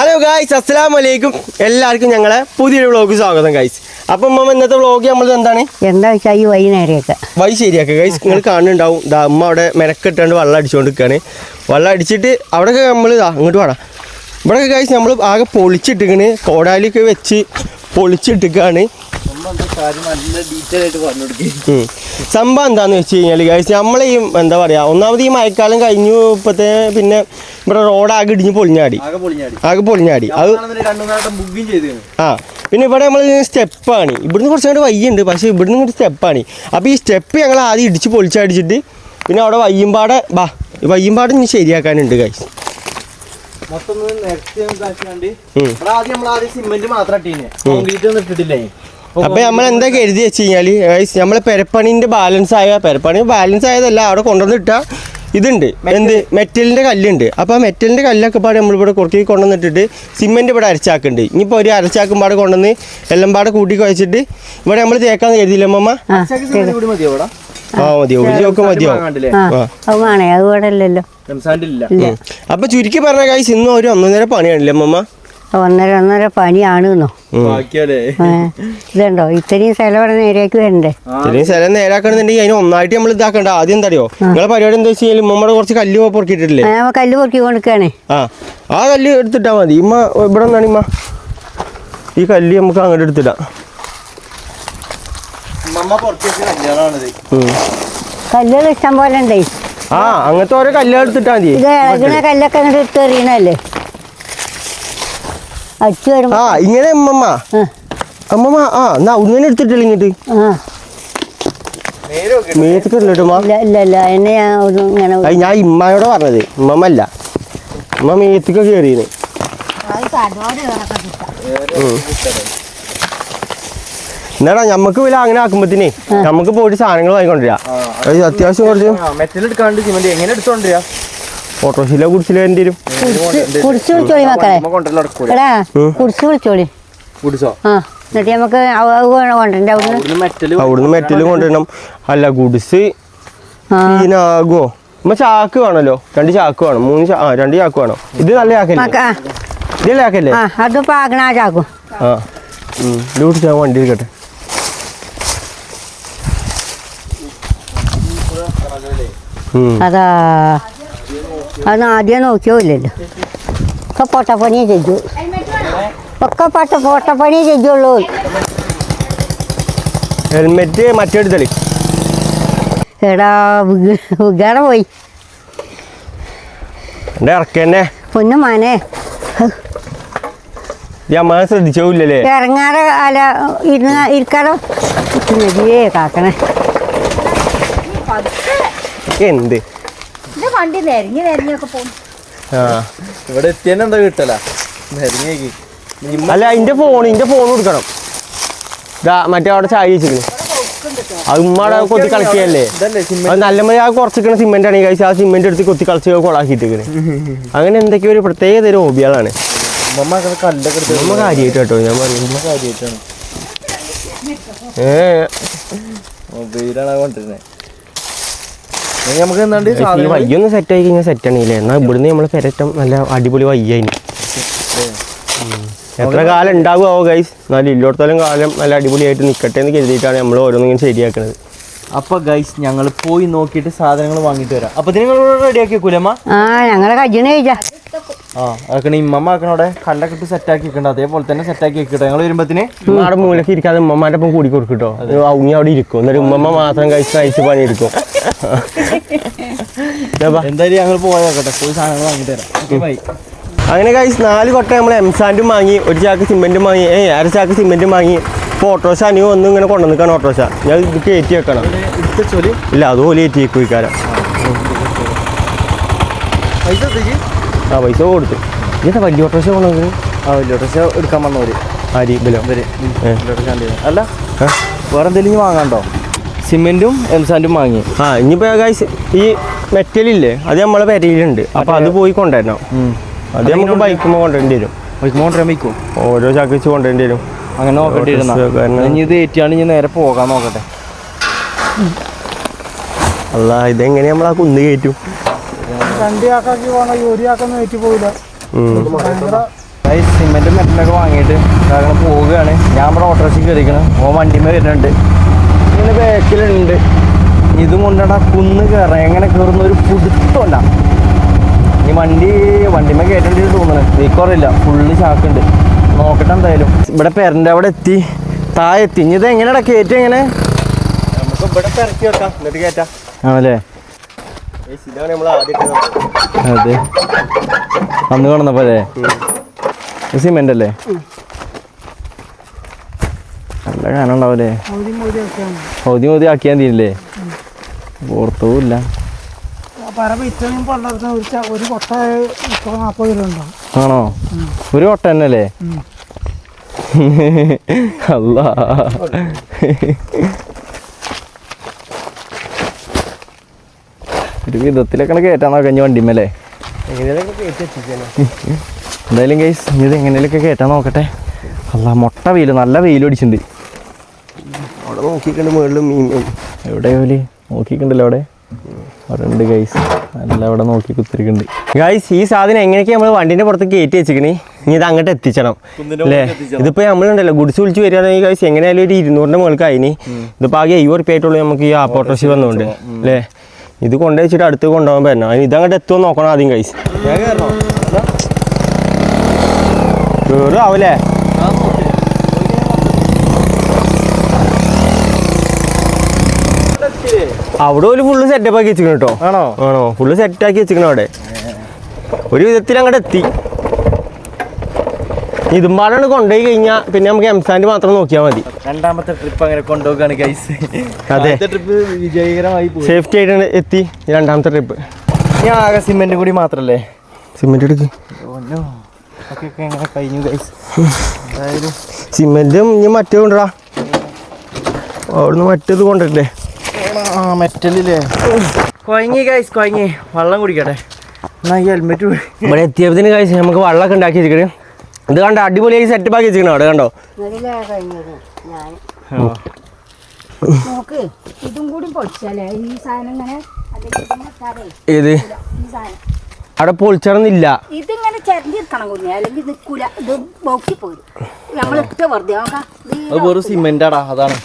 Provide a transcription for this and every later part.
Hello guys അസ്സലാം വലൈക്കും എല്ലാവർക്കും ഞങ്ങളെ പുതിയൊരു വ്ളോഗ് സ്വാഗതം ഗായ്സ് അപ്പം അമ്മ ഇന്നത്തെ വ്ളോഗ് നമ്മൾ എന്താണ്? എന്താ വെച്ചാൽ ഈ വൈകുന്നേരമൊക്കെ വൈ ശരിയാക്കുക ഗൈസ് നിങ്ങൾ കാണുന്നുണ്ടാവും. ദാ അമ്മ അവിടെ മെനക്കെട്ടാണ്ട് വെള്ളം അടിച്ചുകൊണ്ട് നിൽക്കുകയാണ് വെള്ളം അടിച്ചിട്ട് അവിടെയൊക്കെ നമ്മൾ ഇതാ അങ്ങോട്ട് വേണം ഇവിടെയൊക്കെ ഗൈസ് നമ്മൾ ആകെ പൊളിച്ചിട്ടിക്കണ് കോടാലിയൊക്കെ വെച്ച് പൊളിച്ചിട്ടിക്കാണ് ഉം. സംഭവം എന്താന്ന് വെച്ച് കഴിഞ്ഞാൽ ഗൈസ് നമ്മളെ ഈ എന്താ പറയാ ഒന്നാമത് ഈ മഴക്കാലം കഴിഞ്ഞു ഇപ്പത്തെ പിന്നെ ഇവിടെ റോഡ് ആകെ ഇടിഞ്ഞ് പൊളിഞ്ഞാടി. ആകെ പൊളിഞ്ഞാടി. അത് ആ പിന്നെ ഇവിടെ നമ്മൾ സ്റ്റെപ്പാണ് ഇവിടുന്ന് കുറച്ച് അങ്ങോട്ട് വയ്യുണ്ട് പക്ഷെ ഇവിടുന്ന് ഇങ്ങോട്ട് സ്റ്റെപ്പാണ് അപ്പോൾ ഈ സ്റ്റെപ്പ് ഞങ്ങൾ ആദ്യം ഇടിച്ച് പൊളിച്ചടിച്ചിട്ട് പിന്നെ അവിടെ വയ്യുമ്പാടെ ബാ വയ്യുമ്പാടെ ഇനി ശരിയാക്കാനുണ്ട് ഗൈസ് മൊത്തം ആദ്യം നമ്മൾ ആദ്യം സിമെന്റ് മാത്രം ഇട്ടീനെ. കോൺക്രീറ്റ് ഒന്നും ഇട്ടിട്ടില്ലേ? അപ്പോൾ നമ്മൾ എന്താ കരുതി വെച്ച് കഴിഞ്ഞാൽ നമ്മൾ നമ്മളെ പെരപ്പണിന്റെ ബാലൻസ് ആയ പെരപ്പണി ബാലൻസ് ആയതല്ല അവിടെ കൊണ്ടുവന്നിട്ട ഇതുണ്ട്. എന്ത്? മെറ്റലിന്റെ കല്ലുണ്ട്. അപ്പൊ ആ മെറ്റലിന്റെ കല്ലൊക്കെ പാടെ നമ്മളിവിടെ കുറച്ച് കൊണ്ടുവന്നിട്ടിട്ട് സിമെന്റ് ഇവിടെ അരച്ചാക്കുന്നുണ്ട്. ഇനിയിപ്പോ ഒരു അരച്ചാക്കും പാടെ കൊണ്ടുവന്ന് എല്ലാം പാടെ കൂട്ടി കുഴച്ചിട്ട് ഇവിടെ നമ്മൾ തേക്കാന്ന് കരുതിയില്ല അമ്മമ്മ? ആ മതിയോ ആ മതിയോ. അപ്പൊ ചുരുക്കി പറഞ്ഞ കായ്സ് ഇന്ന് ഒരു ഒന്നൊന്നര പണിയാണല്ലേ അമ്മമ്മ? ഒന്നര ഒന്നര പനിയാണെന്നോ ഇതുണ്ടോ? ഇത്രയും സ്ഥലം ഇവിടെ നേരേക്ക് വരണ്ടേ? ഇത്രയും സ്ഥലം നേരാക്കണമെന്നുണ്ടെങ്കിൽ അതിന് ഒന്നായിട്ട് നമ്മൾ ഇതാക്കണ്ട. ആദ്യം എന്താ അറിയോ നിങ്ങളെ പരിപാടി എന്താ വെച്ച് കഴിഞ്ഞാൽ ഉമ്മമ്മയുടെ കുറച്ച് കല്ല് പൊറുക്കിട്ടില്ലേ ആ, കല്ല് പൊറുക്കി കൊടുക്കാണ് ആ. ആ കല്ല് എടുത്തിട്ടാ മതി. ഇമ്മ ഇവിടെ നിന്നാണ് ഇമ്മ. ഈ കല്ല് നമുക്ക് അങ്ങോട്ട് എടുത്തിടാം. കല്ലുകൾ ഇഷ്ടം പോലെ ഉണ്ടേ. ആ അങ്ങനത്തെ ഓരോ കല്ല് എടുത്തിട്ടാ മതി. ഇത് കല്ലൊക്കെ അങ്ങോട്ട് ഇട്ട് എറിയണല്ലേ അടിച്ചു വരുമ്പോ ആ ഇങ്ങനെ അമ്മമ്മ. ആ, അമ്മമ്മ ആ എന്നാ തന്നെ എടുത്തിട്ടില്ല ഇങ്ങോട്ട്? ഞാൻ ഇമ്മയോടെ പറഞ്ഞത്. ഉമ്മമ്മല്ല ഉമ്മ ഇമ്മ മേത്തൊക്കെ കയറിയത് എന്നാടാ ഞമ്മക്ക് വില അങ്ങനെ ആക്കുമ്പത്തിനേ നമുക്ക് പോയിട്ട് സാധനങ്ങൾ വാങ്ങിക്കൊണ്ടിരാ അത് അത്യാവശ്യം കുറച്ച് മെറ്റൽ എടുക്കാണ്ട് സിമെന്റ് എങ്ങനെ എടുത്തോണ്ടിരാ? ഓട്ടോസിലെ കുടിച്ചില്ല എന്റെ വരും കുടിച്ചു വിളിച്ചോളി മക്കളെ. എടാ കുടിച്ചു വിളിച്ചോളി. കുടിച്ചോ? ആ എന്നിട്ട് നമുക്ക് കൊണ്ടുണ്ട് അവിടുന്ന്. അവിടുന്ന് മെറ്റൽ കൊണ്ടുവരണം. അല്ല ഗുഡ്സ് ആ. ഈനാകുമോ നമ്മ ചാക്ക് വേണല്ലോ. രണ്ട് ചാക്ക് വേണം. മൂന്ന് ചാ- ആ രണ്ട് ചാക്ക് വേണം. ഇത് നല്ല ചാക്കല്ലേ? മക്ക ആ. ഇതല്ലേ ചാക്കല്ലേ? ആ അതിപ്പോ ആകണ ചാക്കും. ആ. ഉം. ഇത് കുടിച്ച് വണ്ടി എടുക്കട്ടെ. ഉം. അതാ. അത് ആദ്യം നോക്കിയോല്ലല്ലോ ഒക്കെ പൊട്ടപ്പണിയെ ചെയ്തു. ഒക്കെ പൊട്ട പൊട്ടപ്പണിയെ ചെയ്തുള്ളൂ. ഹെൽമെറ്റ് മറ്റെടുത്തളി എടാ വിഗാടെ പോയി. എന്റെ ഇറക്കന്നെ. പൊന്നു മാനേ. ഈ അമ്മ ശ്രദ്ധിച്ചില്ലല്ലേ ഇറങ്ങാതെ ഇരുന്ന് ഇരിക്കാതെ കാക്കണേ. എന്ത്? വണ്ടി നെരങ്ങി നെരങ്ങിയൊക്കെ പോകും ഇവിടെ എത്തിയെന്നെ എന്താ കിട്ടല? അല്ല എന്റെ ഫോൺ എന്റെ ഫോൺ കൊടുക്കണം. ദാ മറ്റേ അവിടെ ചായ വെച്ചിരുന്നു അത് ഉമ്മാടെ കൊത്തി കളിക്കുകയല്ലേ? അത് നല്ല മതി ആ കുറച്ചിക്കണ സിമെന്റ് ആണ് കഴിച്ച് ആ സിമെന്റ് എടുത്ത് കൊത്തി കളിച്ച് കൊളാക്കിയിട്ടിരിക്കണ്. അങ്ങനെ എന്തൊക്കെയോ ഒരു പ്രത്യേക തരം ഹോബികളാണ് കാര്യമായിട്ട് കേട്ടോ ഞാൻ പറഞ്ഞു കാര്യമായിട്ടാണ് ഏ. മൊബൈലാണ് കൊണ്ടിരുന്നത് നമുക്ക് എന്താണ്ട് വയ്യൊന്ന് സെറ്റ് ആയി കഴിഞ്ഞാൽ സെറ്റ് ആണില്ലേ എന്നാൽ ഇവിടുന്ന് നമ്മൾ പെരറ്റം നല്ല അടിപൊളി വയ്യായിന്. എത്ര കാലം ഉണ്ടാകുമോ ഗൈസ് എന്നാലും ഇല്ലോടത്തോളം കാലം നല്ല അടിപൊളിയായിട്ട് നിൽക്കട്ടെ എന്ന് കരുതിയിട്ടാണ് നമ്മൾ ഓരോന്നും ശരിയാക്കുന്നത് അപ്പൊ ഗൈസ് ഞങ്ങൾ പോയി നോക്കിയിട്ട് സാധനങ്ങൾ വാങ്ങിട്ട് വരാം. അപ്പൊ നിങ്ങൾ റെഡി ആക്കി വെക്കൂലമ്മ ആ ഞങ്ങളെ കജ്ജിന് കഴിച്ചാ ആ അതൊക്കെ ഇമ്മമ്മ ആക്കണോടെ കല്ലൊക്കെ ഇട്ട് സെറ്റ് ആക്കി വെക്കണ്ട. അതേപോലെ തന്നെ സെറ്റ് ആക്കി വെക്കട്ടെ. ഞങ്ങൾ വരുമ്പത്തിന് ഉമ്മയുടെ മൂലക്ക് ഇരിക്കാതെ ഉമ്മമാരുടെ ഒപ്പം കൂടി കൊടുക്കട്ടോ അവങ്ങി അവിടെ ഇരിക്കും. എന്നിട്ട് ഉമ്മമ്മ മാത്രം കഴിച്ച് കഴിച്ച് പണിയെടുക്കും. എന്തായാലും ഞങ്ങൾ പോയി നോക്കട്ടെ. പോയി സാധനങ്ങൾ ബൈ അങ്ങനെ കഴിച്ച് നാല് കൊട്ട നമ്മൾ എം സാൻഡും വാങ്ങി ഒരു ചാക്ക് സിമെന്റും വാങ്ങി ഏ അര ചാക്ക് സിമെന്റും വാങ്ങി. ഇപ്പോൾ ഓട്ടോഷ അനിയോ ഒന്നും ഇങ്ങനെ കൊണ്ടുവന്നിക്കാണ് ഓട്ടോഷ ഞാൻ ഇത് കയറ്റി വെക്കണം. ഇല്ല അതുപോലെ ഏറ്റി വെക്കും ഇക്കാരം പൈസ ആ പൈസ കൊടുത്തു. ഇതാ വലിയ ഓട്ടോഷ കൊണ്ടുവന്നത് ആ വലിയ ഡ്രസ് എടുക്കാൻ വന്നവര്. ആരി? ബലോ. ഇവർ. അല്ല? വേറെ എന്തെങ്കിലും വാങ്ങാണ്ടോ? സിമെന്റും എംസാൻഡും വാങ്ങി. ആ ഇനിയിപ്പോൾ ഗൈസ് ഈ മെറ്റലില്ലേ അത് നമ്മളെ പെരയിലുണ്ട്. അപ്പോൾ അത്. പോയി കൊണ്ടുവരണം. അത് നമുക്ക് ബൈക്കുമ്പോൾ കൊണ്ടുവരേണ്ടി വരും. കൊണ്ടുവരാൻ വയ്ക്കും? ഓരോ ചാക്ക് വെച്ച് കൊണ്ടുവരേണ്ടി വരും. അങ്ങനെ നോക്കട്ടെ ഇരുന്നാ. ഇനി ഇത് ഏറ്റിയാണ് ഇനി നേരെ പോകാൻ നോക്കട്ടെ. അല്ല ഇതെങ്ങനെ നമ്മൾ ആ കുന്ന് കയറ്റും? രണ്ട് ചാക്കാക്കി പോകണം ഒരു പോയില്ല ഏറ്റി പോകില്ല ഉം. ഭയങ്കര സിമെന്റും മെറ്റലൊക്കെ വാങ്ങിയിട്ട് കാരണം പോവുകയാണ്. ഞാൻ ഇവിടെ ഓട്ടോറിക്ഷ കയറിക്കണം ഓ വണ്ടിമേ വരുന്നുണ്ട്. ഇങ്ങനെ ബാക്കിലുണ്ട്. ഇതും കൊണ്ടാണ് കുന്ന് കയറണം എങ്ങനെ കയറുന്ന ഒരു പുതുത്തമല്ല ഈ വണ്ടി വണ്ടിമേ കയറ്റേണ്ടി തോന്നുന്നു. നീക്കോറില്ല ഫുള്ള് ചാക്കുണ്ട്. നോക്കട്ടെ എന്തായാലും. ഇവിടെ പെരന്റെ അവിടെ എത്തി. താഴെ എത്തി. ഇനി ഇത് എങ്ങനെയാടാ കയറ്റം എങ്ങനെ നമുക്ക് ഇവിടെ പെരക്കി വെക്കാം എന്നിട്ട് കയറ്റാം ആണല്ലേ ഗൈസ്, ഇതാണ് നമ്മൾ ആദ്യം അതെ. അന്ന് കാണുന്നപ്പോ അല്ലേ? സിമെന്റ് അല്ലേ നല്ല കാനം ഉണ്ടാവല്ലേ ഹൗതി മോതി. ആക്കിയാൽ തീരില്ലേ ഓർത്തവുമില്ല ആണോ? ഒരു കൊട്ട തന്നെ അല്ലേ? അല്ല ഒരു വിധത്തിലൊക്കെ കയറ്റാൻ നോക്കാം വെച്ചിരിക്കാണ് എന്തായാലും കേസ് ഇത് എങ്ങനെയൊക്കെ കയറ്റാൻ നോക്കട്ടെ? അല്ല മുട്ട വെയിൽ നല്ല വെയിൽ അടിച്ചിട്ടുണ്ട് അവിടെ നോക്കിക്കണ്ട് മുകളിലും മീൻ എവിടെ നോക്കിക്കണ്ടല്ലോ അവിടെ അവിടെ? ഉണ്ട് ഗൈസ് നല്ല അവിടെ നോക്കി കുത്തിരിക്കുന്നുണ്ട് ഗൈസ് ഈ സാധനം എങ്ങനെയൊക്കെ നമ്മൾ വണ്ടിന്റെ പുറത്ത് കയറ്റി വെച്ചിക്കണേ? ഇനി ഇത് അങ്ങോട്ട് എത്തിച്ചണം. അല്ലേ? ഇതിപ്പോൾ നമ്മളുണ്ടല്ലോ ഗുഡ്സ് വിളിച്ച് വരികയാണെങ്കിൽ ഗൈസ് എങ്ങനെയായാലും ഒരു ഇരുന്നൂറിന്റെ മുകൾക്ക് അതിന് ഇതിപ്പോൾ ആകെ അയ്യോ ഉറുപ്പ്യ ആയിട്ടുള്ളൂ നമുക്ക് ഈ ആപ്പോട്ടോഷി വന്നുകൊണ്ട് അല്ലേ? ഇത് കൊണ്ടുവച്ചിട്ട് വെച്ചിട്ട് അടുത്ത് കൊണ്ടുപോകാൻ പറ്റണം. അതിന് ഇതങ്ങോട്ട് എത്തുമോ നോക്കണം ആദ്യം കൈസ് കയറാവൂലേ അവിടെ ഒരു ഫുള്ള് സെറ്റപ്പ് ആക്കി വെച്ചിരിക്കണം കേട്ടോ. ആണോ? ആണോ? ഫുള്ള് സെറ്റാക്കി വെച്ചിരിക്കണം അവിടെ. ഒരു വിധത്തിൽ അങ്ങോട്ട് എത്തി. ഇതുമ്പാടാണ് കൊണ്ടുപോയി കഴിഞ്ഞാൽ പിന്നെ നമുക്ക് എംസാൻഡ് മാത്രം നോക്കിയാൽ മതി. രണ്ടാമത്തെ ട്രിപ്പ് അങ്ങനെ കൊണ്ടുപോകാണ് ഗൈസ് അതെ. ട്രിപ്പ് വിജയകരമായി സേഫ്റ്റി ആയിട്ട് എത്തി. രണ്ടാമത്തെ ട്രിപ്പ് ഞാൻ ആകെ സിമെന്റ് കൂടി മാത്രല്ലേ? സിമെന്റ് എടുക്ക്. കഴിഞ്ഞു ഗൈസ് സിമെന്റും ഇനി മറ്റേ കൊണ്ടുവരാ. അവിടുന്ന് മറ്റേത് കൊണ്ടല്ലേ മെറ്റലില്ലേ? കൊയങ്ങി ഗൈസ് കൊയങ്ങി. വെള്ളം കുടിക്കട്ടെ. എന്നാ ഈ ഹെൽമെറ്റ് ഇവിടെ എത്തിയപ്പത്തിന് കഴിച്ച് നമുക്ക് വെള്ളമൊക്കെ ഉണ്ടാക്കി വെച്ചിരിക്കണ്. ഇത് കണ്ടോ? അടിപൊളിയായി സെറ്റപ്പ് ആക്കി വെച്ചിരിക്കണോ അവിടെ കണ്ടോ? ഇത് അവിടെ പൊളിച്ചറന്നില്ല ഇതിങ്ങനെ ചെറിഞ്ഞിരിക്കണം കുഞ്ഞെ അല്ലെങ്കിൽ നിൽക്കൂല. ഇത് ബോക്കി പോരും. നമ്മൾ ഇട്ട് വെറുതെ നോക്കാം ഇത് അത് വെറും സിമെന്റാടാ അതാണ്.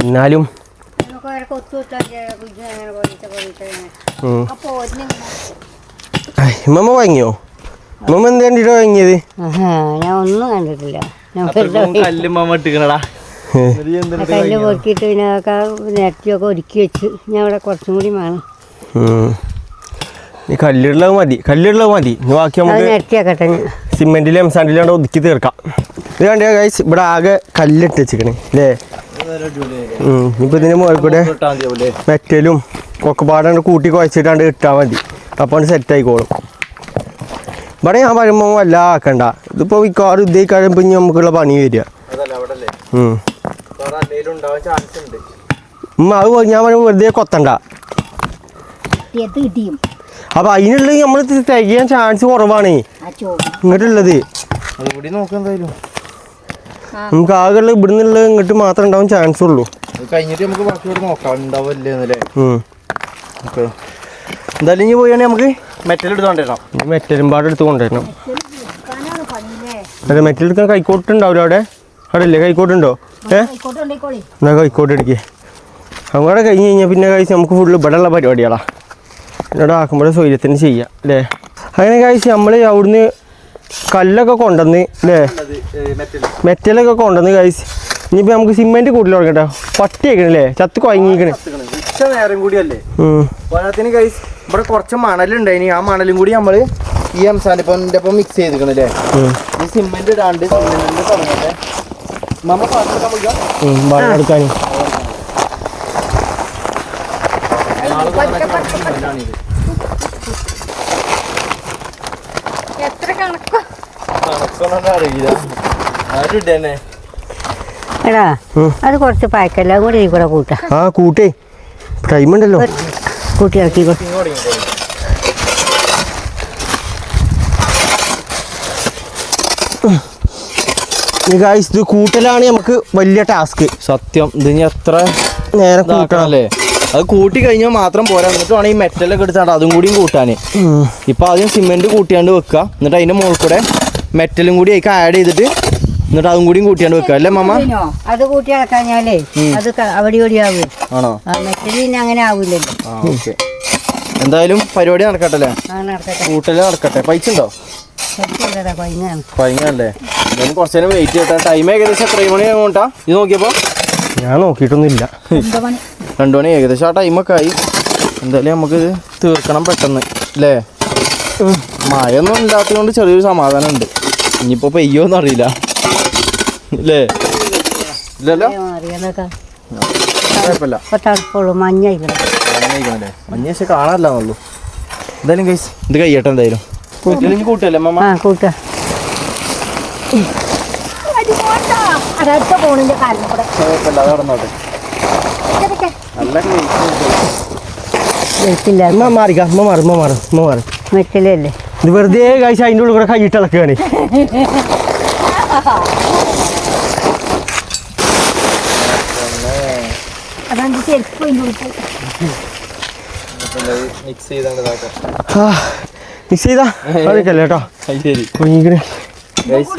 എന്നാലും ഇമ്മ വാങ്ങിയോ? ഇമ്മമ്മ എന്ത് കണ്ടിട്ടോ വാങ്ങിയത്? ഞാൻ ഒന്നും കണ്ടിട്ടില്ല. കല്ല് പൊറുക്കിയിട്ട് പിന്നെ അതൊക്കെ നിരത്തിയൊക്കെ ഒരുക്കി വെച്ച് ഞാൻ ഇവിടെ കുറച്ചും കൂടി വേണം കല്ലിടുള്ളത് മതി കല്ലിടുള്ളത് മതി. ഇനി ബാക്കി അത് നമുക്ക് നിരത്തിയാക്കട്ടെ ഞാൻ. സിമെന്റിലും സാൻഡിലും ഒതുക്കി തീർക്കാം. ഇത് കണ്ടിയാ ഗൈസ് ഇവിടെ ആകെ കല്ലിട്ട് വെച്ചിക്കണേ അല്ലേ ഇപ്പൊ ഇതിന് മുകളിൽ കൂടെ മെറ്റലും ഒക്കെ പാടാണ്ട് കൂട്ടി കുഴച്ചിട്ടാണ്ട് ഇട്ടാൽ മതി. അപ്പോൾ സെറ്റ് ആയിക്കോളും. ഇവിടെ ഞാൻ പറയുമ്പോൾ വല്ല ആക്കണ്ട. ഇതിപ്പോ മിക്കവാറും ഇതേ കഴിയുമ്പോൾ ഇനി നമുക്കുള്ള പണി വരിക. അത് ഞാൻ പറയുമ്പോൾ വെറുതെ കൊത്തണ്ട. അപ്പൊ അതിനുള്ളത് അതിനുള്ള നമ്മൾ തികയാൻ ചാൻസ് കുറവാണ്. ഇങ്ങോട്ടുള്ളത്. അതുകൂടി നോക്കാം എന്തായാലും. നമുക്ക് ആകെയുള്ള ഇവിടെ നിന്നുള്ളത് ഇങ്ങോട്ട് മാത്രം ഉണ്ടാവും ചാൻസ് ഉള്ളൂ. കഴിഞ്ഞിട്ട് നമുക്ക് ബാക്കിയോട് നോക്കാം ഉണ്ടാവില്ലേ എന്നല്ലേ? ഉം. ഓക്കെ. എന്തായാലും ഇനി പോയാണെ നമുക്ക്? മെറ്റൽ എടുത്തോണ്ടിരണം മെറ്റലും പാട് എടുത്ത് കൊണ്ടുവരണം അതെ മെറ്റൽ എടുക്കാൻ കൈക്കോട്ട് ഉണ്ടാവില്ല അവിടെ? അവിടെ ഇല്ലേ കൈക്കോട്ടുണ്ടോ ഏ? ആയിക്കോട്ടെ ഉണ്ടേക്കോളി എന്നാ കൈക്കോട്ട് എടുക്കേ. അങ്ങോട്ട് കഴിഞ്ഞ് കഴിഞ്ഞാൽ പിന്നെ കഴിച്ച് നമുക്ക് ഫുള്ള് ഇവിടെ ഉള്ള പരിപാടികളാ. എന്നോട് ആക്കുമ്പോഴേ സൗകര്യത്തിന് ചെയ്യാം അല്ലേ? അങ്ങനെ കഴിച്ച് നമ്മൾ അവിടുന്ന് കല്ലൊക്കെ കൊണ്ടുവന്ന് അല്ലേ? മെറ്റലൊക്കെ കൊണ്ടുവന്ന് കഴിച്ച് ഇനിയിപ്പോൾ നമുക്ക് സിമെന്റ് കൂട്ടിൽ തുടങ്ങട്ടോ. പട്ടി വെക്കണല്ലേ ചത്ത് കുഴങ്ങിക്കണേ നേരം കൂടിയല്ലേ? ഉം. ഇവിടെ കുറച്ച് മണലുണ്ടായിനി ആ മണലും കൂടി നമ്മൾ ഈ എംസാനിപ്പന്റെ ഒപ്പം മിക്സ് ചെയ്തിക്കണല്ലേ ഉം. ഈ സിമെന്റ് ഇടാണ്ട് സിമെന്റിന്റെ എടുക്കാൻ എത്ര കണക്കോ? എടാ അത് കുറച്ച് പായ്ക്കെല്ലാം കൂടി കൂട്ടാ. ആ കൂട്ടേ. ടൈം ഉണ്ടല്ലോ. കൂട്ടി ഇറക്കിക്കോ ഗായ്സ് ഇത് കൂട്ടലാണ് നമുക്ക് വലിയ ടാസ്ക് സത്യം ഇതിന് എത്ര നേരം കൂട്ടണം. ഇതാക്കണല്ലേ അത് കൂട്ടി കഴിഞ്ഞാൽ മാത്രം പോരാ. എന്നിട്ട് വേണം ഈ മെറ്റലൊക്കെ എടുത്താണ്ട് അതും കൂടിയും കൂട്ടാന്. ഇപ്പൊ ആദ്യം സിമെന്റ് കൂട്ടിയാണ്ട് വെക്കുക എന്നിട്ട് അതിന്റെ മുകളിൽ കൂടെ മെറ്റലും കൂടി അതിക്ക് ആഡ് ചെയ്തിട്ട് എന്നിട്ട് അതും കൂടി കൂട്ടിയാണ്ട് വെക്കുക. അല്ലേ മാമ? അത് കൂട്ടി അളക്കാഞ്ഞാലേ അത് അവിടെ ഇവിടെ ആവും. ആണോ? മറ്റേ പിന്നെ അങ്ങനെ ആവില്ലല്ലോ ആ എന്തായാലും പരിപാടി നടക്കട്ടെ കൂട്ടൽ നടക്കട്ടെ. പൈസ ഉണ്ടോ പൈങ്ങല്ലേ എന്തായാലും കുറച്ച് നേരം വെയിറ്റ് ചെയ്യട്ടെ. ടൈം ഏകദേശം എത്ര? മണി കൊണ്ടാ ഇത് നോക്കിയപ്പോ? ഞാൻ നോക്കിയിട്ടൊന്നുമില്ല. രണ്ടു മണി. ഏകദേശം. ആ ടൈമൊക്കെ ആയി. എന്തായാലും നമുക്ക് ഇത് തീർക്കണം പെട്ടെന്ന്. അല്ലേ? മഴയൊന്നും ഇല്ലാത്തത് കൊണ്ട് ചെറിയൊരു സമാധാനം ഉണ്ട് ഇനിയിപ്പോ പെയ്യോന്ന് അറിയില്ല അല്ലേ ഇല്ലല്ലോ? കുഴപ്പമില്ല. തണുപ്പുള്ളൂ മഞ്ഞായിക്കണം. അങ്ങനെയായിക്കണല്ലേ മഞ്ഞ പക്ഷെ കാണാനില്ലാന്നുള്ളൂ എന്തായാലും കൈസ് ഇത് കഴിയട്ടെ എന്തായാലും. കൂട്ടില്ലെങ്കിൽ കൂട്ടല്ലേ അമ്മ ആ കൂട്ട. അതൊക്കെ പോണിന്റെ കാലിൽ കൂടെ. കുഴപ്പമില്ല അത് നടന്നോട്ടെ. നല്ല വെച്ചില്ല. അമ്മ മാറിക്ക അമ്മ മാറും അമ്മ മാറും അമ്മ മാറും. മെറ്റലല്ലേ ഇത് വെറുതെ കഴിച്ച് അതിന്റെ ഉള്ളിൽ കൂടെ കൈയിട്ട് ഇളക്കുകയാണ് അതാണ് ചെരുപ്പ്. മിക്സ് ചെയ്താണ്ട് മിക്സ് ചെയ്താ? അതൊക്കെയല്ലേ കേട്ടോ? ശരി.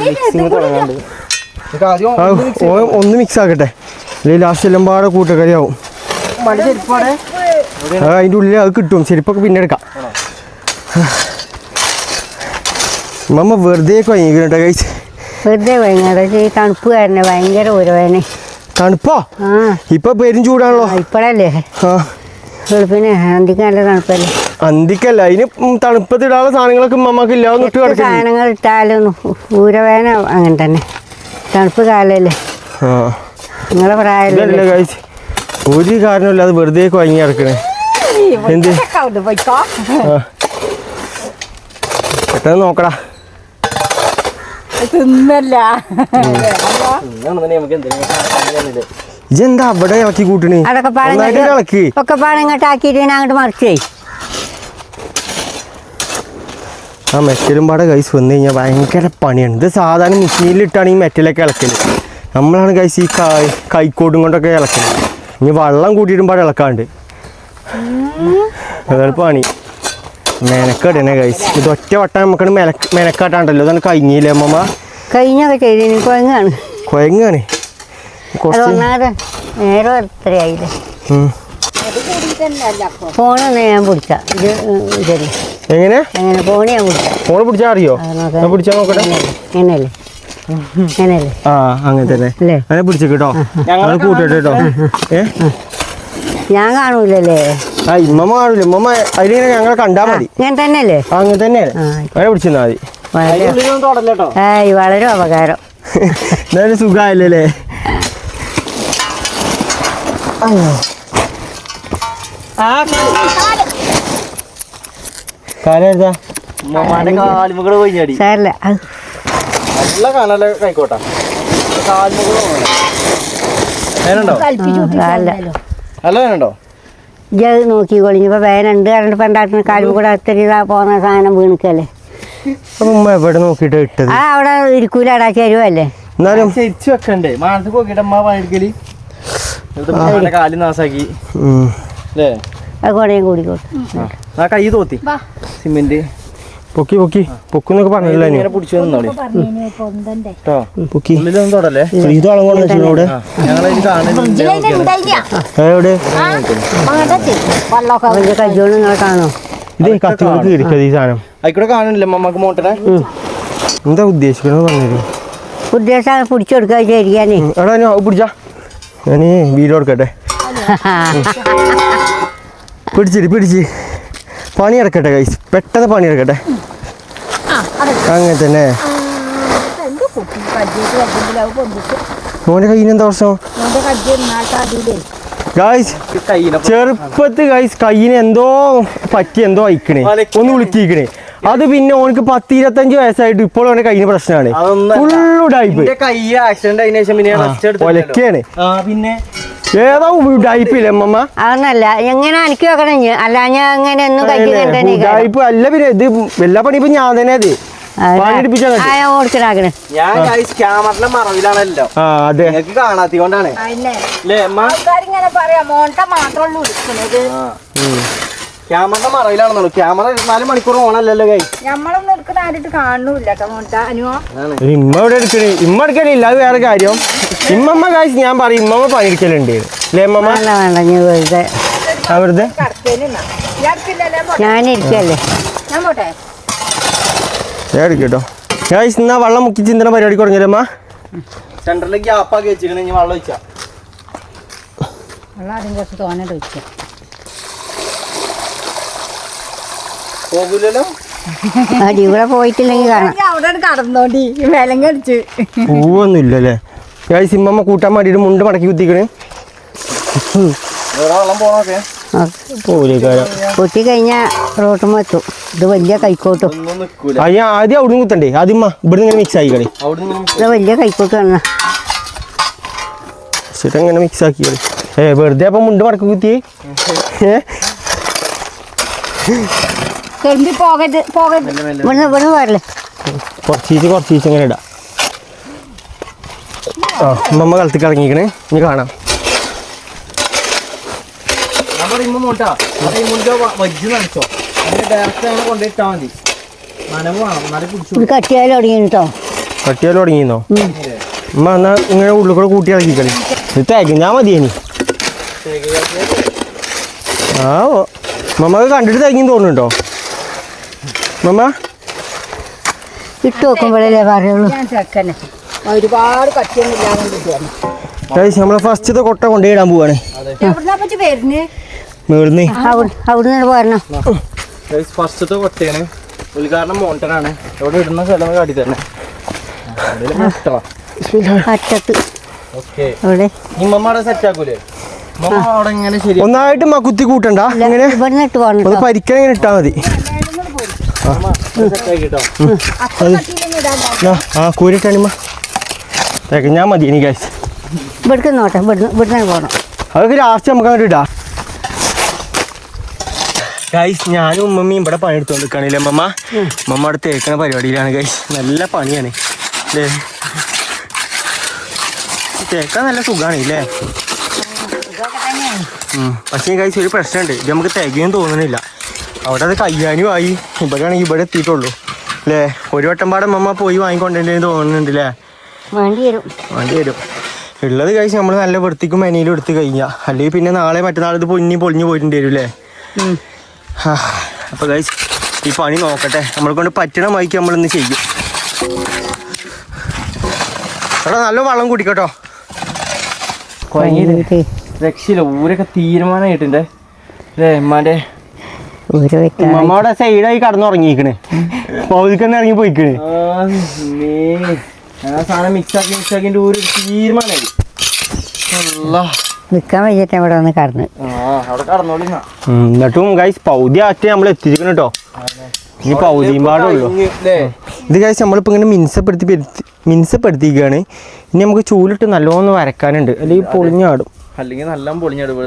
മിക്സിങ് തുടങ്ങാണ്ട്. ഒന്ന് മിക്സ് ആക്കട്ടെ. അല്ലെങ്കിൽ ലാസ്റ്റ് എല്ലാം പാടെ കൂട്ടക്കറിയാവും ആ അതിന്റെ ഉള്ളിൽ അത് കിട്ടും. ചെരുപ്പൊക്കെ പിന്നെ എടുക്കാം. മമ്മ വെറുതെ കുഴങ്ങിക്കണം കഴിച്ചു വെറുതെ ഭയങ്കര ഈ തണുപ്പ് കാരണം ഭയങ്കര ഉരവേന തണുപ്പോ? ഇപ്പൊ പെരും ചൂടാണല്ലോ. ഇപ്പഴല്ലേ? വെളുപ്പിന് അന്തിക്ക് നല്ല തണുപ്പല്ലേ? അന്തിക്കല്ല അതിന് തണുപ്പത്തിടാനുള്ള സാധനങ്ങളൊക്കെ മമ്മക്ക് ഇല്ലാതെ സാധനങ്ങൾ ഇട്ടാലും ഊരവേന അങ്ങനെ തന്നെ. തണുപ്പ് കാലല്ലേ? നിങ്ങളെ പ്രായമല്ലേ ഒരു കാരണമില്ല അത് വെറുതെ കുഴങ്ങി കിടക്കണേ എന്ത്? പെട്ടെന്ന് നോക്കടാ. തിന്നല്ല. അവിടെ ഇളക്കി കൂട്ടണേ? അതൊക്കെ പാടം ഒന്നായിട്ട് ഇളക്കി. ഒക്കെ പാടം ഇങ്ങോട്ട് ആക്കിയിട്ട് ഞാൻ അങ്ങോട്ട് മറിച്ചേ. ആ മെറ്റലും പാടെ കൈസ് വന്നു കഴിഞ്ഞാൽ ഭയങ്കര പണിയാണ്. ഇത് സാധാരണ മെഷീനിലിട്ടാണ് ഈ മെറ്റലൊക്കെ ഇളക്കൽ. നമ്മളാണ് കൈസ് ഈ കൈക്കോട്ടും കൊണ്ടൊക്കെ ഇളക്കൽ. ഇനി വെള്ളം കൂട്ടിയിട്ടും പാടെ ഇളക്കാണ്ട്. അതാണ് പണി. മെനക്കെടനെ കൈസ് ഇത് ഒറ്റ വട്ടം നമുക്ക് മെന മെനക്കാട്ടാണ്ടല്ലോ. അതാണ് കഴിഞ്ഞില്ലേ അമ്മമ്മ? കഴിഞ്ഞൊക്കെ ചെയ്തിന് കൊയങ്ങാണ്. കുഴങ്ങാണ് നേരം എത്രയായില്ലേ. ഫോണൊന്ന് ഞാൻ പിടിച്ച. ഇത് ഇതല്ലേ? എങ്ങനെ? അങ്ങനെ ഫോണ് ഞാൻ പിടിച്ച. ഫോൺ പിടിച്ചാൽ അറിയോ? പിടിച്ചാ നോക്കട്ടെ. ആ അങ്ങനെ തന്നെ. അങ്ങനെ പിടിച്ചു കേട്ടോ. ഞങ്ങൾ കൂട്ടട്ടെ കേട്ടോ. ഏ? ഞാൻ കാണൂലല്ലേ? ആ ഇമ്മമ്മ കാണൂല. ഇമ്മമ്മ അതിലിങ്ങനെ ഞങ്ങളെ കണ്ടാ മതി. ഇങ്ങനെ തന്നെയല്ലേ? ആ, അങ്ങനെ തന്നെയാണ് ആ അങ്ങനെ പിടിച്ചിരുന്നാൽ മതി. ഏയ് വളരെ ഉപകാരം. എന്നാലും സുഖമായില്ലേ കാലെടുത്താ കാൽമുകൾ സാരല്ല. നല്ല കൈക്കോട്ടാ. കാൽമുകൾ നല്ല വേനുണ്ടോ ഇജ്ജ് നോക്കി കൊളിഞ്ഞപ്പോ വേനുണ്ട് കറണ്ട് പണ്ടാട്ടിന് കാലും കൂടെ ഒത്തിരി ഇതാ പോകുന്ന സാധനം വീണിക്കല്ലേ? ഉമ്മ എവിടെ നോക്കിയിട്ട് ഇട്ടത്? ആ അവിടെ ഇരിക്കൂലടാ ചേരുവല്ലേ? എന്നാലും ശരിച്ചു വെക്കണ്ടേ? മാനത്ത് പോക്കിട്ട് അമ്മ പണിയെടുക്കൽ കാൽ നാസാക്കി. അല്ലേ അത് കുടയും കൂടിക്കോട്ടെ ആ കൈ തോത്തി. സിമെന്റ്. പൊക്കി പൊക്കി. പൊക്കുന്നൊക്കെ പറഞ്ഞില്ല പൊക്കി. ഇതോളം എവിടെ? നിങ്ങൾ കാണോ ഇത് കീറിക്കത് ഈ സാധനം? ആയിക്കൂടെ മമ്മക്ക് മോട്ടനെ എന്താ ഉദ്ദേശിക്കണത് പറഞ്ഞു ഉദ്ദേശം പിടിച്ചെടുക്കുക ശരിയാനേ എടാ ഞാൻ പിടിച്ചാ. ഞാൻ വീഡിയോ എടുക്കട്ടെ. പിടിച്ചിട്ട് പിടിച്ച് പണി ഇറക്കട്ടെ കൈസ് പെട്ടെന്ന് പണി എടുക്കട്ടെ അങ്ങനെ തന്നെ. കയ്യിൽ എന്താ പ്രശ്നം? ഗായ്സ് ചെറുപ്പത്ത് കൈസ് കയ്യിന് എന്തോ പറ്റി എന്തോ അയക്കണേ ഒന്ന് വിളിക്കണേ അത് പിന്നെ ഓനക്ക് പത്ത് ഇരുപത്തഞ്ച് വയസ്സായിട്ട് ഇപ്പോഴും അവന്റെ കയ്യിന് പ്രശ്നമാണ്. ഫുള്ള് ഡൈപ്പ് കൈ ആക്സിഡന്റ് ശേഷം പിന്നെ ഒലക്കാണ് ആ പിന്നെ ഏതാ ഇല്ലേ അമ്മമ്മ? അതൊന്നല്ല എങ്ങനെ അനക്കി വെക്കണം ഇഞ്ഞ് അല്ല ഞാൻ അങ്ങനെ ഒന്നും കഴിക്കുന്നുണ്ടെങ്കിൽ ഡൈപ്പ് അല്ല പിന്നെ ഇത് എല്ലാ പണി ഇപ്പൊ ഞാൻ തന്നെ അത്. പണിയെടുപ്പിച്ചാ മതി. ഓടിക്കലാകണേ ഞാൻ ഗൈസ് ക്യാമറയുടെ മറവിലാണല്ലോ. ആ അതെ. നിങ്ങൾക്ക് കാണാത്തിക്കൊണ്ടാണ് അതിനെ അല്ലേ അമ്മ? ആൾക്കാരിങ്ങനെ പറയാ മോണ്ട മാത്രമല്ല എടുക്കണത് ക്യാമറയുടെ മറവിലാണെന്നുള്ളൂ. ക്യാമറ ഇരുപത്തിനാല് മണിക്കൂർ ഓണല്ലല്ലോ കൈ എടുക്കണ ആരും അനുവോ? ഇമ്മ ഇവിടെ എടുക്കണേ ഇമ്മ എടുക്കണില്ല അത് വേറെ കാര്യം. ഇമ്മമ്മ കാശ് ഞാൻ പറയും ഇമ്മമ്മ പണിയെടുക്കലുണ്ട്. അല്ലേ അമ്മമ്മ വേണ്ട വെറുതെ. ആ വെറുതെ? കടത്തേനാ ഇയാൾക്കില്ലല്ലേ ഞാനിരിക്കല്ലേ ഞാൻ പോട്ടെ. ഞാൻ എടുക്കട്ടോ കാശ് എന്നാ വെള്ളം മുക്കി ചിന്തന പരിപാടി തുടങ്ങിയല്ലേ അമ്മ സെന്ററിൽ ഗ്യാപ്പാക്കി വെച്ചിരിക്കണേ ഇനി വെള്ളം ഒഴിച്ചാ. വെള്ളം ആദ്യം കുറച്ച് തോന്നിട്ട് വെച്ചു പോകൂലല്ലോ? അടി ഇവിടെ പോയിട്ടില്ലെങ്കിൽ കാണാം. അവിടെ കടന്നോണ്ടി. വിലങ്ങടിച്ച് പൂവൊന്നും ഇല്ലല്ലേ സിമ്മമ്മ കൂട്ടാൻ വേണ്ടിയിട്ട് മുണ്ട് മടക്കി കുത്തിക്കണേ. പൊട്ടി കഴിഞ്ഞാ റോട്ടും എത്തും. ഇത് വലിയ കൈക്കോട്ടും. അയ്യാ ആദ്യം അവിടുന്ന് കുത്തണ്ടേ? ആദ്യം ഇവിടെ ഇങ്ങനെ മിക്സ് ആയിക്കളി അവിടെ നിന്ന് ഇത് വലിയ കൈക്കോട്ട് കാണുന്ന. ചേട്ടാ ഇങ്ങനെ മിക്സ് ആക്കി കളി ഏ വെറുതെ അപ്പം മുണ്ട് മടക്കി കുത്തി ഏ? തെമ്പി പോകരുത് പോകരുത്. ഇവിടുന്ന് ഇവിടുന്ന് വരല്ലേ കുറച്ചീച്ച് കുറച്ചീച്ച് ഇങ്ങനെ ഇടാം. ആ കളത്തിൽ ഇറങ്ങിക്കണേ ഇനി കാണാം. ഞാൻ തുടങ്ങിട്ടോ കട്ടിയാലും തുടങ്ങി കേട്ടോ തുടങ്ങിയെന്നോ അമ്മ എന്നാ ഇങ്ങനെ ഉള്ളിൽ കൂടെ കൂട്ടി ഇറക്കി കളി ഇത് മതി ഇനി ആ ഓ മമ്മക്ക് കണ്ടിട്ട് തേക്കും തോന്നുന്നുണ്ടോ? മമ്മ ഇട്ട് നോക്കുമ്പോഴല്ലേ പറയുള്ളൂ. ഞാൻ ചെക്കനെ. ഒരുപാട് നമ്മളെ ഫസ്റ്റത്തെ കൊട്ട കൊണ്ടിടാൻ പോവാണ്. ഫസ്റ്റത്തെ കൊട്ടയാണ്. ഉദ്ഘാടനം മോണ്ടനാണ്. എവിടെ ഇടുന്ന സ്ഥലം കാട്ടി തന്നെ ഒന്നായിട്ട് മ കുത്തി കൂട്ടണ്ട. ഇങ്ങനെ പരിക്കാൻ ഇട്ട് മതി. ആ, കൂരിട്ടാണിമ്മ ഞാൻ മതി ഇനി ഗൈസ് ഇവിടേക്ക് നോട്ടെ ഇവിടുന്ന് ഇവിടുന്ന് പോകണം അതൊക്കെ ലാസ്റ്റ് നമുക്ക് അങ്ങോട്ട് ഇടാം. ഗൈസ് ഞാനും ഉമ്മമ്മയും ഇവിടെ പണിയെടുത്തോണ്ട് നിൽക്കണില്ലേ അമ്മമ്മ അമ്മമ്മ അവിടെ തേക്കണ പരിപാടിയിലാണ് ഗൈസ് നല്ല പണിയാണ്. അല്ലേ തേക്കാൻ നല്ല സുഖമാണ് ഇല്ലേ. പക്ഷേ ഗൈസ് ഒരു പ്രശ്നമുണ്ട്. ഇത് നമുക്ക് തികയും തോന്നുന്നില്ല. അവിടെ അത് കയ്യാനും ആയി ഇവിടെ എത്തിയിട്ടുള്ളൂ. അല്ലേ? ഒരു വട്ടം പാടെ അമ്മ പോയി വാങ്ങിക്കൊണ്ടേന്ന് തോന്നുന്നുണ്ട് അല്ലേ വേണ്ടി വരും. വേണ്ടി വരും. ഉള്ളത് കഴിച്ച് നമ്മൾ നല്ല വൃത്തിക്കും മെനയിലും എടുത്ത് കഴിഞ്ഞാൽ അല്ലെങ്കിൽ പിന്നെ നാളെ മറ്റന്നാൾ ഇത് പൊന്നി പൊളിഞ്ഞു പോയിട്ടുണ്ട് വരും അല്ലേ അപ്പോൾ കഴിച്ച് ഈ പണി നോക്കട്ടെ. നമ്മളെ കൊണ്ട് പറ്റണ മൈക്ക് നമ്മളിന്ന് ചെയ്യും. എടാ നല്ല വെള്ളം കുടിക്കട്ടോ. വേണ്ടിയിട്ട് രക്ഷയില്ല ഊരൊക്കെ തീരുമാനമായിട്ടുണ്ട് അല്ലേ ഉമ്മാന്റെ ഒരു വെക്കാൻ മമ്മയുടെ സൈഡായി കടന്നുറങ്ങിക്കണ് പൗതിക്കന്നെ ഇറങ്ങി പോയിക്കണേ. സാധനം മിക്സ് ആക്കി മിക്സ് ആക്കി ഊര് തീരുമാനമായി അല്ലാ. നിൽക്കാൻ വയ്യട്ടെ അവിടെ വന്ന് കടന്ന്. എന്നിട്ടും ഗൈസ് പൗതി ആറ്റി നമ്മൾ എത്തിച്ചിരിക്കണം കേട്ടോ ഇനി പൗതിയും പാടുള്ളൂ? ഇത് ഗൈസ് നമ്മളിപ്പോൾ ഇങ്ങനെ മിനുസപ്പെടുത്തി പെരുത്തി മിനുസപ്പെടുത്തിയിരിക്കുകയാണ് ഇനി നമുക്ക് ചൂലിട്ട് നല്ലോണം വരക്കാനുണ്ട്. അല്ലെങ്കിൽ പൊളിഞ്ഞാടും. അല്ലെങ്കിൽ നല്ല പൊളിഞ്ഞാടും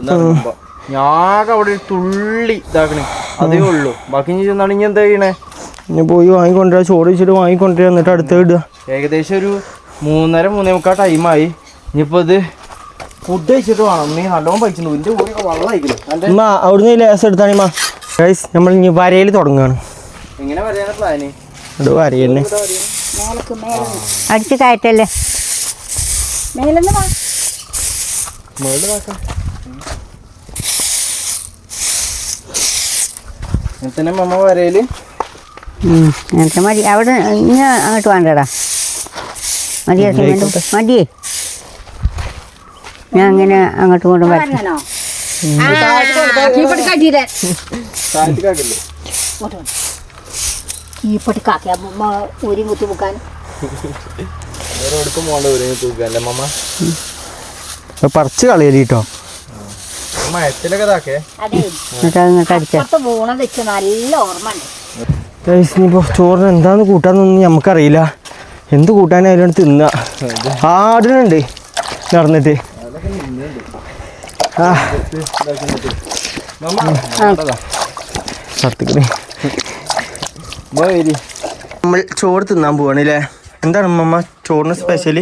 ഞാൻ അവിടെ ഒരു തുള്ളി ഇതാക്കണേ. അതേ ഉള്ളൂ. ബാക്കി ഇനി ചെന്നാണ് ഇനി എന്താ ചെയ്യണേ? ഇനി പോയി വാങ്ങിക്കൊണ്ടുവരാ. ചോറ് വെച്ചിട്ട് വാങ്ങിക്കൊണ്ടുവരാ. എന്നിട്ട് അടുത്ത് ഇടുക. ഏകദേശം ഒരു മൂന്നര മൂന്നേ മുക്കാൽ ടൈമായി ഇനിയിപ്പോ ഇത് ഫുഡ് കഴിച്ചിട്ട് വേണം. നീ നല്ലോണം പൈച്ചു ഇതിന്റെ കൂടെ വെള്ളം അമ്മ അവിടുന്ന് ലേസ് എടുത്താണ് മാ ഗൈസ് നമ്മൾ ഇനി വരയിൽ തുടങ്ങുകയാണ്. എങ്ങനെ വരയാണ് പ്ലാന് ഇത് മേലെ അടിച്ച് കയറ്റല്ലേ മേലെന്ന് വാ. ഇങ്ങനെ തന്നെ മമ്മ വരയിൽ മതി അവിടെ ഇനി അങ്ങോട്ട് വേണ്ടടാ. മതിയോ സിമെന്റ്? മതിയേ. ഞാൻ അങ്ങനെ അങ്ങോട്ട് ഇങ്ങോട്ടും വരട്ടെ. പറഞ്ഞോ കീപ്പട്ടി കാട്ടിയില്ലേ താഴത്തേക്കാക്കില്ലേ കീപ്പട്ടി കാക്കി അമ്മ ഊരി കുത്തി മുക്കാൻ. വേറെ എടുക്കും പോകണ്ട ഒരു തൂക്കല്ലേ മമ്മ? അത് പറിച്ച് കളയൽ വീണത് വെച്ച് നല്ല ഓർമ്മ ഇനിയിപ്പോൾ ചോറിന് എന്താന്ന് കൂട്ടാന്നൊന്നും നമുക്കറിയില്ല. എന്ത് കൂട്ടാനായാലും തിന്ന? ആടിനുണ്ട് നടന്നിട്ട്. ആ. നമ്മൾ ചോറ് തിന്നാൻ പോവാണ് അല്ലേ എന്താണ് അമ്മമ്മ ചോറിന് സ്പെഷ്യൽ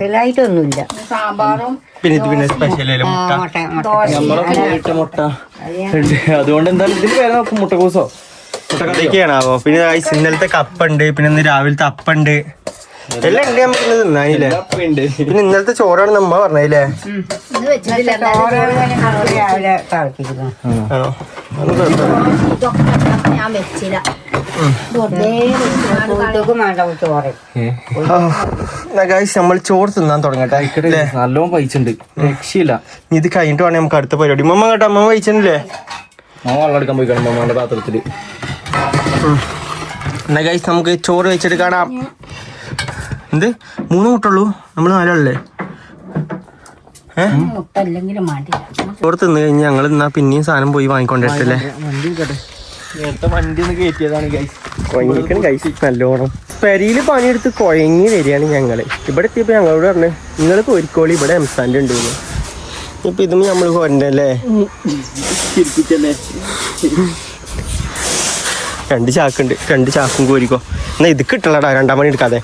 സ്പെഷ്യലായിട്ടൊന്നുമില്ല. സാമ്പാറും പിന്നെ ഇത് പിന്നെ സ്പെഷ്യൽ മുട്ട. മുട്ട മുട്ട. മുട്ട. അതുകൊണ്ട് എന്തായാലും ഇതിന് പേര് നോക്കും മുട്ടക്കൂസോ. മുട്ടക്കറിയൊക്കെയാണാവോ? പിന്നെ ഇന്നലത്തെ കപ്പുണ്ട് പിന്നെ ഇന്ന് രാവിലത്തെ അപ്പുണ്ട്. എല്ലാം ഉണ്ട് നമുക്ക് ഇന്ന് തിന്നാനില്ലേ? പിന്നെ ഇന്നലത്തെ ചോറാണ് നമ്മ പറഞ്ഞല്ലേ ഇത് വെച്ചിട്ടില്ല രാവിലെ തിളപ്പിക്കുന്നു ആണോ? അത് കുഴപ്പമില്ല. ഞാൻ വെച്ചില്ല. നമ്മൾ ചോറ് തിന്നാൻ തുടങ്ങട്ടെ. അല്ലേ? നല്ലോണം പൈച്ചുണ്ട് രക്ഷയില്ല. ഇനി ഇത് കഴിഞ്ഞിട്ട് വേണേ നമുക്ക് അടുത്ത പരിപാടി. മമ്മ കേട്ടോ അമ്മ കഴിച്ചില്ലേ ഞാൻ വെള്ളം എടുക്കാൻ പോയി കാണും മമ്മാന്റെ പാത്രത്തിൽ. എന്നാ ഗൈസ് നമുക്ക് ചോറ് വെച്ചിട്ട് കാണാം എന്ത്? മൂന്ന് മുട്ടുള്ളൂ നമ്മൾ നാലല്ലേ ചോറ് തിന്ന് കഴിഞ്ഞ് ഞങ്ങൾ എന്നാ പിന്നെയും സാധനം പോയി വാങ്ങിക്കൊണ്ടിട്ടല്ലേ നേരത്തെ വണ്ടി ഒന്ന് കയറ്റിയതാണ് ഗൈസ് കൊയങ്ങിക്കണം നല്ലോണം. പെരിയിൽ പണിയെടുത്ത് കുഴങ്ങി വരികയാണ് ഞങ്ങൾ. ഇവിടെ എത്തിയപ്പോ ഞങ്ങളോട് പറഞ്ഞു നിങ്ങൾ കോരിക്കോളി ഇവിടെ എംസാന്റെ ഉണ്ട് ഇപ്പൊ ഇതും നമ്മൾ കൊരണ്ടല്ലേ രണ്ട് ചാക്കുണ്ട്. രണ്ട് ചാക്കും കോരിക്കോ. എന്നാ ഇത് കിട്ടലടാ രണ്ടാം പണി എടുക്കാതെ.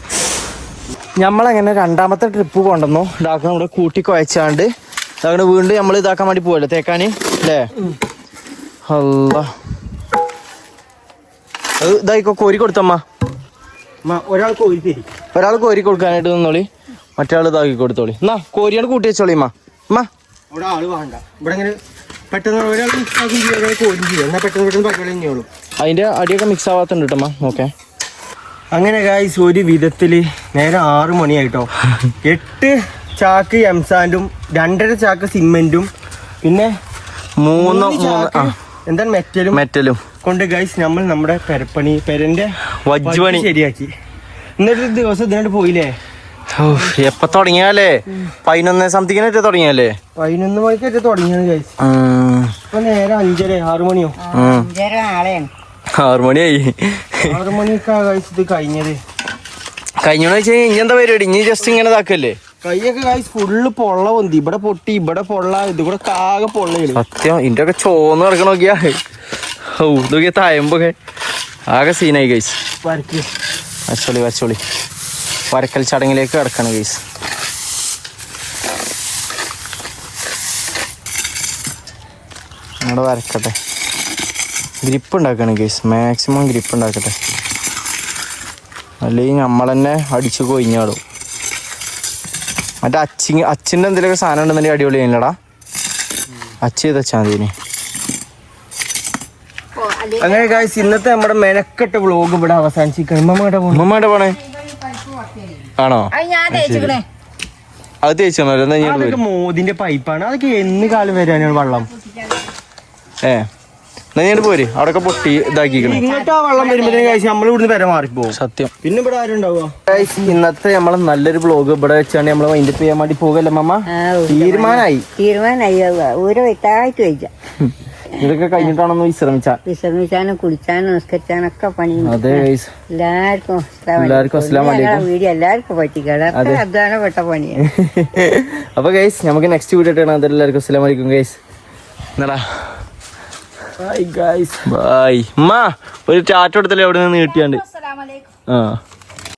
നമ്മളങ്ങനെ രണ്ടാമത്തെ ട്രിപ്പ് കൊണ്ടുവന്നു. ഡാക്ക് നമ്മുടെ കൂട്ടി കുഴച്ചാണ്ട് അങ്ങനെ വീണ്ടും നമ്മൾ ഇതാക്കാൻ വേണ്ടി പോവല്ലേ? തേക്കാൻ അല്ലേ? അല്ല അത് ഇതായിക്കോ കോരി കൊടുത്തമ്മ? ഒരാൾ കോരി തരി. ഒരാൾ കോരി കൊടുക്കാനായിട്ട് നിന്നോളി. മറ്റേ ആൾ ഇതാക്കി കൊടുത്തോളി. എന്നാ കോരിയാണ് കൂട്ടി വെച്ചോളി അമ്മ അമ്മ അവിടെ ആൾ വേണ്ട. ഇവിടെ ഇങ്ങനെ പെട്ടെന്ന് ഒരാൾ കോരി ചെയ്യും. എന്നാൽ പെട്ടെന്ന് അതിന്റെ അടിയൊക്കെ മിക്സ് ആവാത്തുണ്ട് കേട്ടമ്മ ഓക്കെ അങ്ങനെ ഗായ്സ് ഒരു വിധത്തിൽ നേരെ ആറു മണിയായിട്ടോ. എട്ട് ചാക്ക് എംസാൻഡും രണ്ടര ചാക്ക് സിമെന്റും പിന്നെ മൂന്ന് ചാക്ക് എന്താണ് മെറ്റലും? മെറ്റലും. കൊണ്ട് ഗൈസ് നമ്മൾ നമ്മുടെ പെരപ്പണി പെരന്റെ വജ്ജുപണി ശരിയാക്കി. ഇന്നൊരു ദിവസം ഇതിനോട് പോയില്ലേ? എപ്പോ തുടങ്ങിയാലേ? പതിനൊന്ന് സംതിങ്ങിനൊക്കെ തുടങ്ങിയാലേ? പതിനൊന്ന് മണിക്കൊക്കെ തുടങ്ങിയാണ് ഗൈസ്. ഇപ്പൊ നേരെ അഞ്ചര ആറു മണിയോ. അഞ്ചര ആളെയാണ് ആറ് മണിയായി ആറു മണിയൊക്കെ കഴിഞ്ഞത് കഴിഞ്ഞ വെച്ചാൽ ഇനി എന്താ പരിപാടി? ഇനി ജസ്റ്റ് ഇങ്ങനെ ഇതാക്കല്ലേ? കൈയൊക്കെ ഗൈസ് ഫുള്ള് പൊള്ള പൊന്തി. ഇവിടെ പൊട്ടി ഇവിടെ പൊള്ള ഇത് കൂടെ കാകെ പൊള്ളയിൽ സത്യം ഇതിന്റെ ഒക്കെ ചോന്ന് കിടക്കണ നോക്കിയാ. ഓ ഇതൊക്കെ തായമ്പൊക്കെ. ആകെ സീനായി ഗൈസ് വരച്ചോളി വരച്ചോളി. വരക്കൽ ചടങ്ങിലേക്ക് കിടക്കണം ഗൈസ് അവിടെ വരക്കട്ടെ. ഗ്രിപ്പ് ഉണ്ടാക്കണം ഗൈസ് മാക്സിമം ഗ്രിപ്പ് ഉണ്ടാക്കട്ടെ. അല്ലെങ്കിൽ നമ്മൾ തന്നെ അടിച്ചു കൊയിഞ്ഞാടും മറ്റേ അച്ചി അച്ഛന്റെ എന്തെങ്കിലുമൊക്കെ സാധനം ഉണ്ടെന്നുണ്ടെങ്കിൽ അടിപൊളി ആയില്ലടാ. അച്ഛ ചെയ്ത് വെച്ചാൽ മതി ഇനി. ഓ അല്ലെ അങ്ങനെ ഗൈസ് ഇന്നത്തെ നമ്മുടെ മെനക്കെട്ട വ്ളോഗ് ഇവിടെ അവസാനിച്ചിരിക്കണം ഉമ്മമ്മയുടെ പോണു? ഉമ്മമ്മയുടെ പോണേ? ആണോ? അത് ഞാൻ തേച്ചിക്കണേ. അത് തേച്ചു മോദിന്റെ പൈപ്പാണ് അതൊക്കെ എന്ന് കാലം വരാനാണ് വെള്ളം. ഏ. ഞാൻ പോര്. അവിടെ പൊട്ടി ഇതാക്കിക്കണം. ഇങ്ങോട്ട് ആ വെള്ളം വരുമ്പോഴത്തേക്കും കഴിച്ച് നമ്മൾ ഇവിടുന്ന് വരെ മാറിപ്പോവും. സത്യം. പിന്നെ ഇവിടെ ആരും ഉണ്ടാവുക? ഇന്നത്തെ നമ്മളെ നല്ലൊരു ബ്ലോഗ് ഇവിടെ വെച്ചാണ് നമ്മൾ വൈൻഡപ്പ് ചെയ്യാൻ വേണ്ടി പോകല്ലേ മമ്മ തീരുമാനായി. തീരുമാനമായി ഊര വെട്ടായിട്ട് കഴിച്ച ഇതൊക്കെ കഴിഞ്ഞിട്ടാണെന്ന് വിശ്രമിച്ച. വിശ്രമിച്ചാനും കുളിച്ചാനും നിസ്കരിച്ചാനും ഒക്കെ പണി. എല്ലാവർക്കും എല്ലാവർക്കും. വീഡിയോ എല്ലാവർക്കും പറ്റിക്കാതെ അധ്വാനപ്പെട്ട പണിയാണ്. അപ്പൊ ഗൈസ് നമുക്ക് നെക്സ്റ്റ് വീഡിയോ ഇട്ടാണ് അതെല്ലാവർക്കും അസ്സലാം വലൈക്കും ഗൈസ് എന്നടാ ബൈ ഗൈസ് ബൈ ഉമ്മ ഒരു ചാറ്റ് കൊടുത്തല്ലേ? അവിടെ നിന്ന് കിട്ടിയാണ്ട് ആ.